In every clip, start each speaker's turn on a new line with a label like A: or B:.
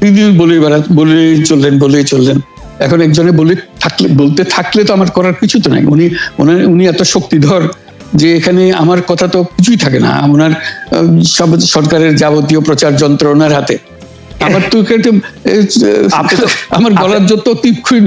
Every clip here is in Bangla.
A: তিনি বলে বেড়া বলেই চললেন বলেই চললেন। এখন একজনে বলে থাকলে বলতে থাকলে তো আমার করার কিছু তো নাই। উনি ওনার উনি এত শক্তিধর যে এখানে আমার কথা তো কিছুই থাকে না। ওনার সব সরকারের যাবতীয় প্রচার যন্ত্র ওনার হাতে। আমার তো আমার গলার যত তীক্ষ্ণ।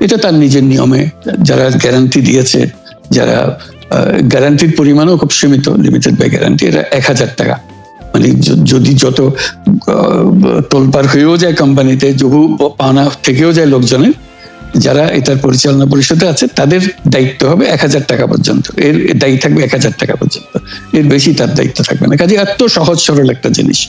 A: এটা তার নিজের নিয়মে। যারা গ্যারান্টি দিয়েছে, যারা গ্যারান্টির পরিমাণও খুব সীমিত লিমিটেড বাই গ্যারান্টি এটা এক হাজার টাকা। মানে যদি যত তোলপার হয়েও যায় কোম্পানিতে বহু পাওনা থেকেও যায় লোকজনের, যারা এটার পরিচালনা পরিষদে আছে, তাদের দায়িত্ব হবে এক হাজার টাকা পর্যন্ত। এর দায়ী থাকবে এক হাজার টাকা পর্যন্ত। এর বেশি তার দায়িত্ব থাকবে না। কাজে এত সহজ সরল একটা জিনিস।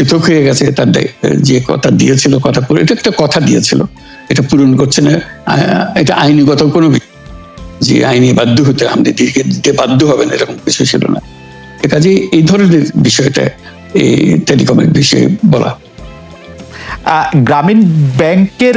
A: পৃথক হয়ে গেছে, তার যে কথা দিয়েছিল, কথা পুরো, এটা একটা কথা দিয়েছিল। এটা পূরণ করছে না এটা আইনগত কোনো যে আইনি বাধ্য হতে আমাদের দিকে দিতে বাধ্য হবে না এরকম কিছু ছিল না। কাজে এই ধরনের বিষয়টা, এই টেলিকমের বিষয়ে বলা।
B: গ্রামীণ ব্যাংকের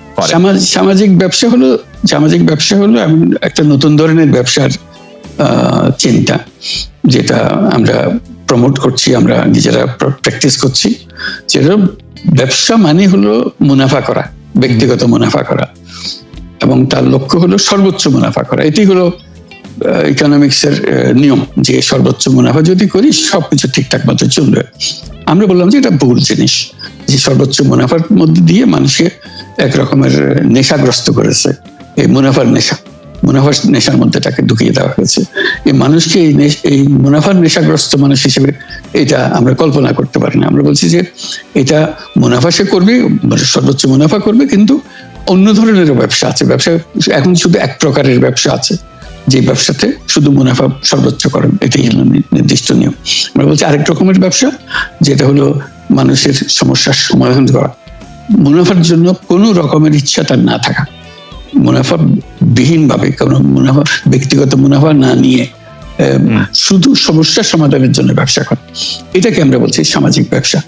A: সামাজিক ব্যবসা হলো, সামাজিক ব্যবসা হলো এমন একটা নতুন ধরনের ব্যবসার চিন্তা, যেটা আমরা প্রমোট করছি, আমরা নিজেরা প্র্যাকটিস করছি। যেটা ব্যবসা মানে হলো মুনাফা করা, ব্যক্তিগত মুনাফা করা। এবং তার লক্ষ্য হলো সর্বোচ্চ মুনাফা করা। এটি হলো ইকোনমিক্স এর আহ, নিয়ম যে সর্বোচ্চ মুনাফা যদি করি সবকিছু ঠিকঠাক মতো চলবে। আমরা বললাম যে এটা ভুল জিনিস যে সর্বোচ্চ মুনাফার মধ্যে দিয়ে মানুষকে নেশাগ্রস্ত করেছে। এই মুনাফার নেশা মুনাফার নেশার মধ্যে তাকে ঢুকিয়ে দেওয়া হয়েছে। এই মানুষকে এই এই মুনাফার নেশাগ্রস্ত মানুষ হিসেবে এটা আমরা কল্পনা করতে পারি না। আমরা বলছি যে এটা মুনাফা সে করবে সর্বোচ্চ মুনাফা করবে কিন্তু অন্য ধরনের ব্যবসা আছে। ব্যবসা এখন শুধু এক প্রকারের ব্যবসা আছে। যে ব্যবসাতে শুধু মুনাফা সর্বোচ্চকরণ এটাই হলো নির্দিষ্ট নিয়ম। আমরা বলছি আরেক রকমের ব্যবসা যেটা হলো মানুষের সমস্যার সমাধান করা। মুনাফার জন্য কোনো রকমের ইচ্ছা তার না থাকা। মুনাফা বিহীন ভাবে কোনো মুনাফা ব্যক্তিগত মুনাফা না নিয়ে শুধু সমস্যার সমাধানের জন্য ব্যবসা করা। এটাকে আমরা বলছি সামাজিক ব্যবসা।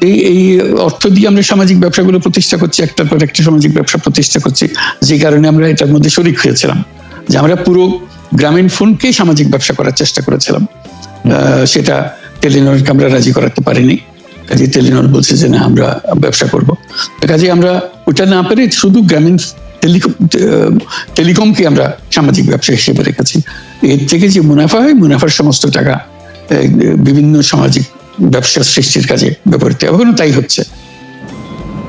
A: এই এই অর্থ দিয়ে আমরা সামাজিক ব্যবসাগুলো প্রতিষ্ঠা করছি একটার পর একটা সামাজিক ব্যবসা প্রতিষ্ঠা করছি। যে কারণে আমরা এটার মধ্যে শরিক হয়েছিলাম। যে আমরা পুরো গ্রামীণ ফোনকেই সামাজিক ব্যবসা করার চেষ্টা করেছিলাম। সেটা টেলিনরকে আমরা রাজি করাতে পারিনি। কাজে টেলিনর বলছে যে না আমরা ব্যবসা করব। কাজে আমরা ওটা না পেরে শুধু গ্রামীণ টেলিকম টেলিকমকে আমরা সামাজিক ব্যবসা হিসেবে রেখেছি। এর থেকে যে মুনাফা হয় মুনাফার সমস্ত টাকা বিভিন্ন সামাজিক ব্যবসা সৃষ্টির কাজে ব্যবহৃত এখনও তাই হচ্ছে।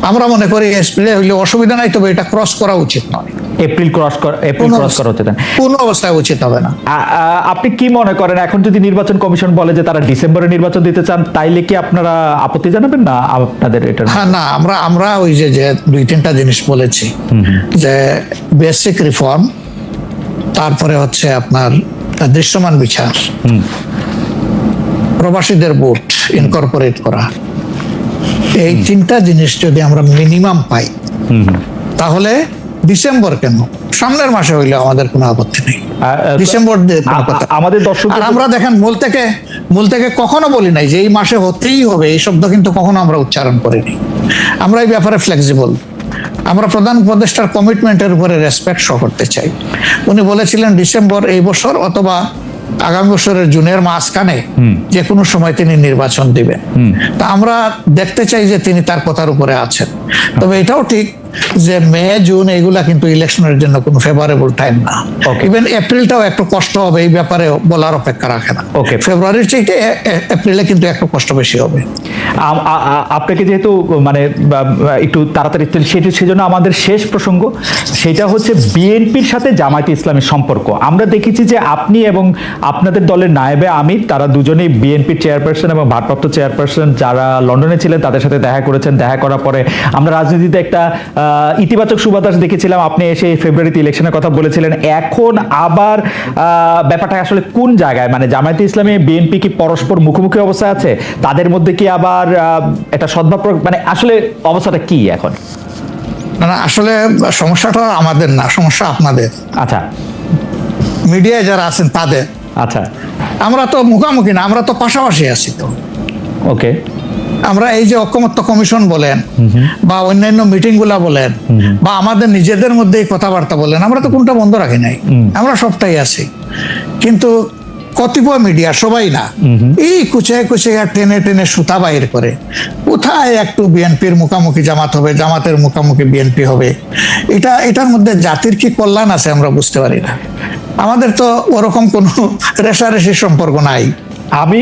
C: আমরা মনে করি এসপ্লে হইলে অসুবিধা নাই তবে এটা ক্রস করা উচিত নয়।
B: এপ্রিল ক্রস এপ্রিল ক্রস করা দেন
C: কোনো অবস্থায় উচিত হবে না।
B: আপনি কি মনে করেন এখন যদি নির্বাচন কমিশন বলে যে তারা ডিসেম্বরে নির্বাচন দিতে চান তাইলে কি আপনারা আপত্তি জানাবেন না আপনাদের এটা
C: হ্যাঁ না আমরা আমরা ওই যে যে দুই তিনটা জিনিস বলেছি। যে বেসিক রিফর্ম তারপরে হচ্ছে আপনার দৃশ্যমান বিচার। প্রবাসীদের ভোট ইনকর্পোরেট করা। এই তিনটা জিনিস যদি আমরা মিনিমাম পাই তাহলে ডিসেম্বর কেন? সামনের মাসে হইলে আমাদের কোনো আপত্তি নেই। ডিসেম্বর
B: আমাদের দর্শক
C: আমরা দেখেন মূল থেকে মূল থেকে কখনো বলি নাই যে এই মাসে হতেই হবে এই শব্দ কিন্তু কখনো আমরা উচ্চারণ করিনি। আমরা এই ব্যাপারে ফ্লেক্সিবল আমরা প্রধান উপদেষ্টার কমিটমেন্টের উপরে রেসপেক্ট শো করতে চাই। উনি বলেছিলেন ডিসেম্বর এই বছর অথবা আগামী বছরের জুনের মাঝখানে যে কোনো সময় তিনি নির্বাচন দিবেন। তা আমরা দেখতে চাই যে তিনি তার কথার উপরে আছেন। তবে এটাও ঠিক যে মে জুন এগুলা কিন্তু ইলেকশনের জন্য কোনো ফেভারেবল টাইম না। ইভেন এপ্রিলটাও একটু কষ্ট হবে এই ব্যাপারে বলার অপেক্ষা রাখে না।
B: ওকে
C: ফেব্রুয়ারির চাইতে এপ্রিলে কিন্তু একটু কষ্ট বেশি হবে।
B: আপনাকে যেহেতু মানে একটু তাড়াতাড়ি সেটি সেজন্য আমাদের শেষ প্রসঙ্গ সেটা হচ্ছে বিএনপির সাথে জামায়াতে ইসলামের সম্পর্ক। আমরা দেখেছি যে আপনি এবং আপনাদের দলের নায়েবে আমির তারা দুজনেই বিএনপির চেয়ারপারসন এবং ভারপ্রাপ্ত চেয়ারপারসন যারা লন্ডনে ছিলেন তাদের সাথে দেখা করেছেন। দেখা করার পরে আমরা রাজনীতিতে একটা ইতিবাচক সুবাতাস দেখেছিলাম। আপনি এসে ফেব্রুয়ারিতে ইলেকশনের কথা বলেছিলেন। এখন আবার ব্যাপারটা আসলে কোন জায়গায়? মানে জামায়াতে ইসলামী বিএনপি কি পরস্পর মুখোমুখি অবস্থা আছে? তাদের মধ্যে কি আবার এটা সদ্ভাব মানে আসলে অবস্থাটা কি এখন?
C: না না, আসলে সমস্যাটা আমাদের না সমস্যা আপনাদের।
B: আচ্ছা।
C: মিডিয়ায় যারা আছেন তাদের।
B: আচ্ছা।
C: আমরা তো মুখামুখি না আমরা তো পাশাপাশি আছি তো।
B: ওকে।
C: আমরা এই যে ঐক্যমত্য কমিশন বলেন, বা অন্যান্য মিটিংগুলা বলেন, বা আমাদের নিজেদের মধ্যে কথাবার্তা বলেন, আমরা তো কোনটা বন্ধ রাখি নাই। আমরা সবটাই আছি। কিন্তু কতিপয় মিডিয়া, সবাই না, এই কুচে কুচে টেনে টেনে সুতা বাইর করে, কোথায় একটু বিএনপির মুখামুখি জামাত হবে, জামাতের মুখামুখি বিএনপি হবে? এটা, এটার মধ্যে জাতির কি কল্যাণ আছে আমরা বুঝতে পারি না। আমাদের তো ওরকম কোনো রেশারেশির সম্পর্ক নাই।
B: আমি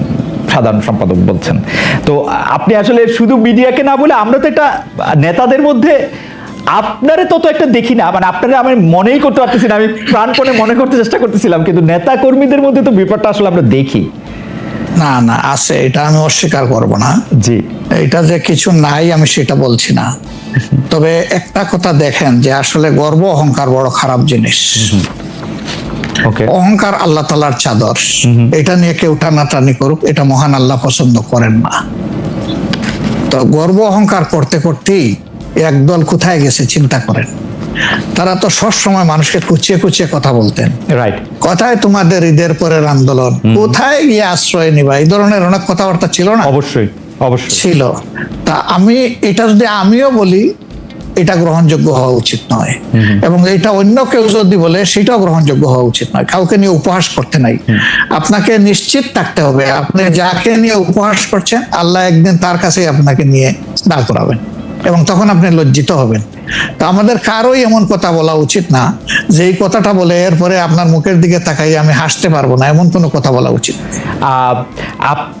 B: সাধারণ সম্পাদক বলছেন। তো আপনি আসলে শুধু মিডিয়াকে না বলে আমরা তো এটা নেতাদের মধ্যে আপনারে তত একটা দেখি না মানে আপনারা আমি মনেই করতে পারতেছি না আমি প্রাণপণে মনে করতে চেষ্টা করতেছিলাম কিন্তু নেতা কর্মীদের মধ্যে তো ব্যাপারটা আসলে আমরা দেখি।
C: না না আছে এটা আমি অস্বীকার করব না।
B: জি।
C: এটা যে কিছু নাই আমি সেটা বলছি না। তবে একটা কথা দেখেন যে আসলে গর্ব অহংকার বড় খারাপ জিনিস। অহংকার আল্লাহ তালার চাদর। এটা নিয়ে কেউ টানাটানি করুক এটা মহান আল্লাহ পছন্দ করেন না। তো গর্ব অহংকার করতে করতেই একদল কোথায় গেছে চিন্তা করেন। তারা তো সব সময় মানুষকে কুচিয়ে কুচিয়ে কথা বলতেন।
B: রাইট
C: কোথায় তোমাদের ঈদের পরের আন্দোলন। কোথায় গিয়ে আশ্রয় নিবা? এই ধরনের অনেক কথাবার্তা ছিল না?
B: অবশ্যই অবশ্যই।
C: ছিল। তা আমি এটা যদি আমিও বলি এটা গ্রহণযোগ্য হওয়া উচিত নয়। এবং এটা অন্য কেউ যদি বলে, সেটাও গ্রহণযোগ্য হওয়া উচিত নয়। কাউকে নিয়ে উপহাস করতে নাই। আপনাকে নিশ্চিত থাকতে হবে, আপনি যাকে নিয়ে উপহাস করছেন, আল্লাহ একদিন তার কাছেই আপনাকে নিয়ে দাঁড় করাবেন এবং তখন আপনি লজ্জিত হবেন। তা আমাদের কারোই এমন কথা বলা উচিত না, যে এই কথাটা বলে এরপরে আপনার মুখের দিকে তাকাই আমি হাসতে পারব না, এমন কোনো কথা বলা উচিত।
B: আপ-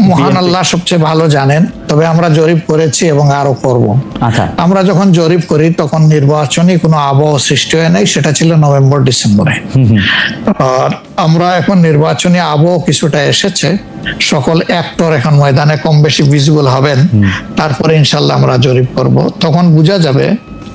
C: মহান আল্লাহ সবচেয়ে ভালো জানেন তবে আমরা জরিপ করেছি এবং আরও করব।
B: আচ্ছা।
C: আমরা যখন জরিপ করি তখন নির্বাচনী কোনো আবহাওয়া সৃষ্টি হয় নাই সেটা ছিল নভেম্বর ডিসেম্বরে। আর আমরা এখন নির্বাচনী আবহাওয়া কিছুটা এসেছে সকল অ্যাক্টর এখন ময়দানে কম বেশি ভিজিবল হবেন তারপরে ইনশাল্লাহ আমরা জরিপ করব। তখন বোঝা যাবে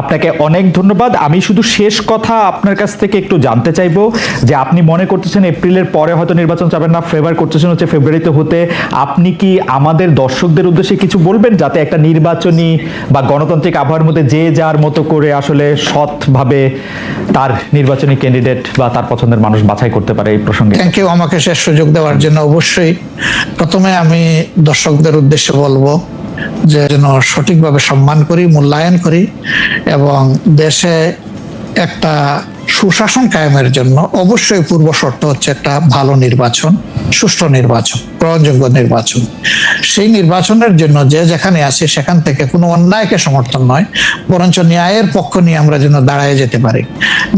B: আপনাকে অনেক ধন্যবাদ। আমি শুধু শেষ কথা আপনার কাছ থেকে একটু জানতে চাইব যে আপনি মনে করতেছেন এপ্রিলের পরে হয়তো নির্বাচন চাবেন না ফেভার করতেছেন হচ্ছে ফেব্রুয়ারিতে হতে। আপনি কি আমাদের দর্শকদের উদ্দেশ্যে কিছু বলবেন যাতে একটা নির্বাচনী বা গণতান্ত্রিক আবহাওয়ার মধ্যে যে যার মতো করে আসলে সৎভাবে তার নির্বাচনী ক্যান্ডিডেট বা তার পছন্দের মানুষ বাছাই করতে পারে এই প্রসঙ্গে?
C: থ্যাংক ইউ আমাকে শেষ সুযোগ দেওয়ার জন্য অবশ্যই প্রথমে আমি দর্শকদের উদ্দেশ্যে বলব যে যেন সঠিকভাবে সম্মান করি, মূল্যায়ন করি এবং দেশে একটা সুশাসন কায়েমের জন্য অবশ্যই পূর্ব শর্ত হচ্ছে একটা ভালো নির্বাচন, সুষ্ঠু নির্বাচন, গ্রহণযোগ্য নির্বাচন। সেই নির্বাচনের জন্য যে যেখানে আছে সেখান থেকে কোনো অন্যায়কে সমর্থন নয়, বরঞ্চ ন্যায়ের পক্ষ নিয়ে আমরা যেন দাঁড়ায় যেতে পারি।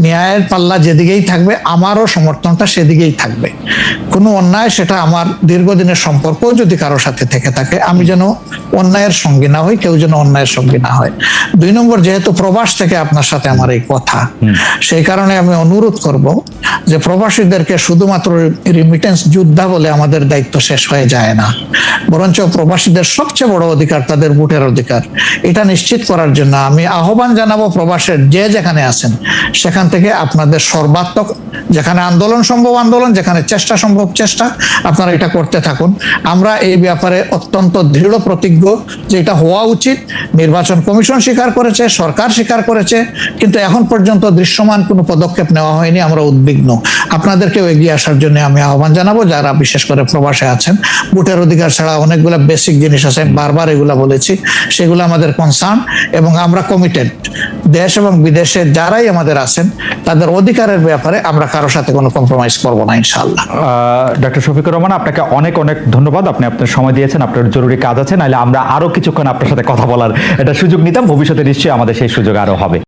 C: ন্যায়ের পাল্লা যেদিকেই থাকবে, আমারও সমর্থনটা সেদিকেই থাকবে। কোনো অন্যায় সেটা আমার দীর্ঘদিনের সম্পর্ক যদি কারও সাথে থেকে থাকে আমি যেন অন্যায়ের সঙ্গী না হই কেউ যেন অন্যায়ের সঙ্গী না হয়। দুই নম্বর যেহেতু প্রবাস থেকে আপনার সাথে আমার এই কথা সেই কারণে আমি অনুরোধ করব যে প্রবাসীদেরকে শুধুমাত্র রিমিটেন্স যোদ্ধা বলে আমাদের দায়িত্ব শেষ হয়ে যায় না। বরঞ্চ প্রবাসীদের সবচেয়ে বড় অধিকার তাদের ভোটের অধিকার। এটা নিশ্চিত করার জন্য আমি আহ্বান জানাব প্রবাসের যে যেখানে আছেন সেখান থেকে আপনাদের সর্বাত্মক যেখানে আন্দোলন সম্ভব আন্দোলন যেখানে চেষ্টা সম্ভব চেষ্টা আপনারা এটা করতে থাকুন। আমরা এই ব্যাপারে অত্যন্ত দৃঢ় প্রতিজ্ঞ যে এটা হওয়া উচিত। নির্বাচন কমিশন স্বীকার করেছে, সরকার স্বীকার করেছে, কিন্তু এখন পর্যন্ত দৃশ্যমান কোনো পদক্ষেপ নেওয়া হয়নি, আমরা উদ্বিগ্ন। আপনাদেরকেও এগিয়ে আসার জন্য আমি আহ্বান জানাব, যারা বিশেষ করে প্রবাসে আছেন। ভোটের অধিকার ছাড়া অনেকগুলো বেসিক জিনিস আছে বারবার এগুলা বলেছি। সেগুলো আমাদের কনসার্ন এবং আমরা কমিটেড দেশ এবং বিদেশে যারাই আমাদের আছেন, তাদের অধিকারের ব্যাপারে আমরা কারোর সাথে কোনো কম্প্রোমাইজ করব না ইনশাল্লাহ
B: ডক্টর শফিকুর রহমান, আপনাকে অনেক অনেক ধন্যবাদ। আপনি আপনার সময় দিয়েছেন, আপনার জরুরি কাজ আছে, নাহলে আমরা আরও কিছুক্ষণ আপনার সাথে কথা বলার একটা সুযোগ নিতাম। ভবিষ্যতে নিশ্চয়ই আমাদের সেই সুযোগ আরও হবে।